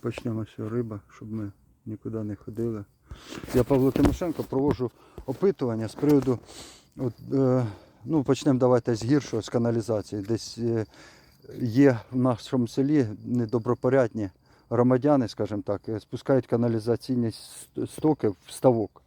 Почнемо з риба, щоб ми нікуди не ходили. Я Павло Тимошенко проводжу опитування з приводу. От, е, ну, почнемо давайте з гіршого, з каналізації. Десь е, є в нашому селі недобропорядні громадяни, скажімо так, е, спускають каналізаційні стоки в ставок.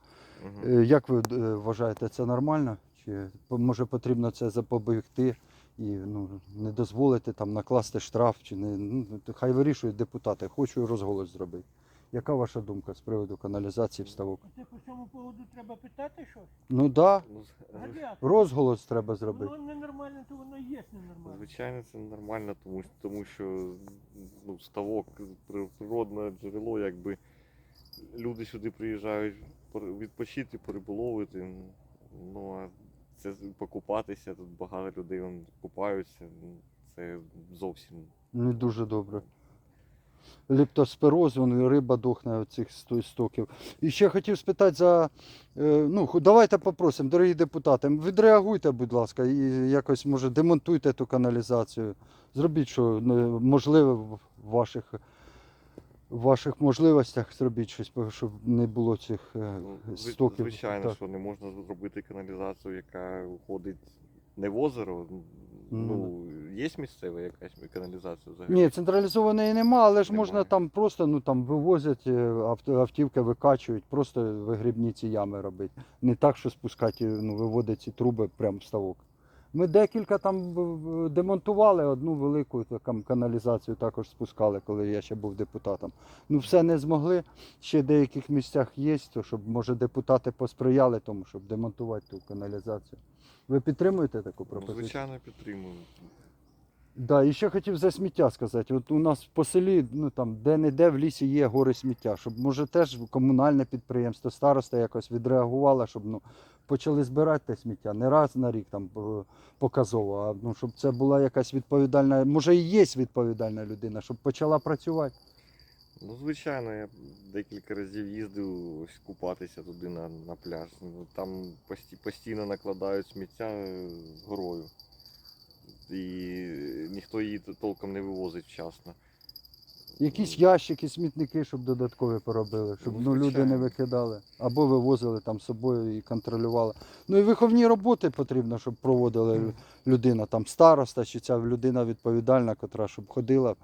Е, Як ви е, вважаєте, це нормально? Чи може потрібно це запобігти і ну, не дозволити там накласти штраф, чи не ну, хай вирішують депутати, хочу розголос зробити. Яка ваша думка з приводу каналізації в ставок? Це по цьому поводу треба питати щось? Ну так, да, розголос треба зробити. Воно ненормальне, то воно є ненормальне. Звичайно, це нормально, тому, що- тому що ну, ставок природне джерело, якби люди сюди приїжджають відпочити, пориболовити. Ну це покупатися, тут багато людей вон, купаються. ну, Це зовсім Не дуже добре. Ліптоспироз, вон, риба дохне від цих сто- стоків. І ще хотів спитати за. е, Ну, давайте попросимо, дорогі депутати, відреагуйте, будь ласка, і якось, може, демонтуйте ту каналізацію. Зробіть, що е, можливе в ваших, в ваших можливостях, зробіть щось, щоб не було цих е, ну, стоків. звичайно, Так. що не можна зробити каналізацію, яка входить не в озеро. Ну, є місцева якась каналізація взагалі? Ні, централізованої нема, але ж можна там просто ну, там вивозять, е, автівки викачують, просто вигрібні ці ями робити. Не так, що спускати, ну, виводять ці труби прямо в ставок. Ми декілька там демонтували, одну велику там, каналізацію також спускали, коли я ще був депутатом. Ну все не змогли. Ще в деяких місцях є, то щоб може депутати посприяли тому, щоб демонтувати ту каналізацію. Ви підтримуєте таку Ну, пропозицію? звичайно, підтримую. Да, і ще хотів за сміття сказати. От у нас по селі, ну там де-не-де в лісі є гори сміття, щоб може теж комунальне підприємство, староста якось відреагувала, щоб ну, почали збирати те сміття не раз на рік там е, показово, а ну, щоб це була якась відповідальна, може і є відповідальна людина, щоб почала працювати. Ну, звичайно, я декілька разів їздив ось купатися туди на, на пляж. Ну, там постійно накладають сміття е, горою. І ніхто її толком не вивозить вчасно. Якісь ящики, смітники, щоб додаткові поробили, щоб Ну, ну, люди не викидали. Або вивозили там з собою і контролювали. Ну і виховні роботи потрібно, щоб проводили людина, там староста чи ця людина відповідальна, котра щоб ходила,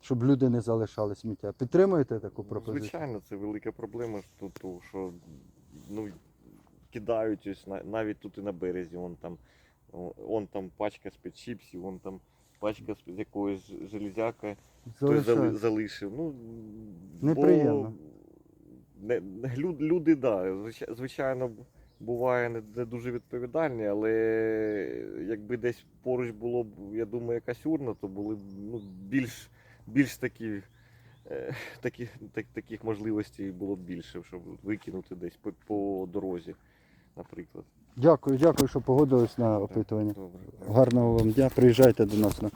щоб люди не залишали сміття. Підтримуєте таку Ну, пропозицію? Звичайно, це велика проблема, що, то, що ну, кидають ось навіть тут і на березі. Вон там, он там пачка з-під чіпсів, вон там пачка з якоїсь железяки. хтось Залишають. зали, залишив. Ну, Неприємно. Не, не- люд, люди, да, звича- звичайно, буває не, не дуже відповідальні, але якби десь поруч було б, я думаю, якась урна, то були б ну, більш, більш такі. е, Такі, так, таких можливостей було б більше, щоб викинути десь по, по дорозі, наприклад. Дякую, дякую, що погодились на опитування. Добре. Гарного вам дня. Приїжджайте до нас на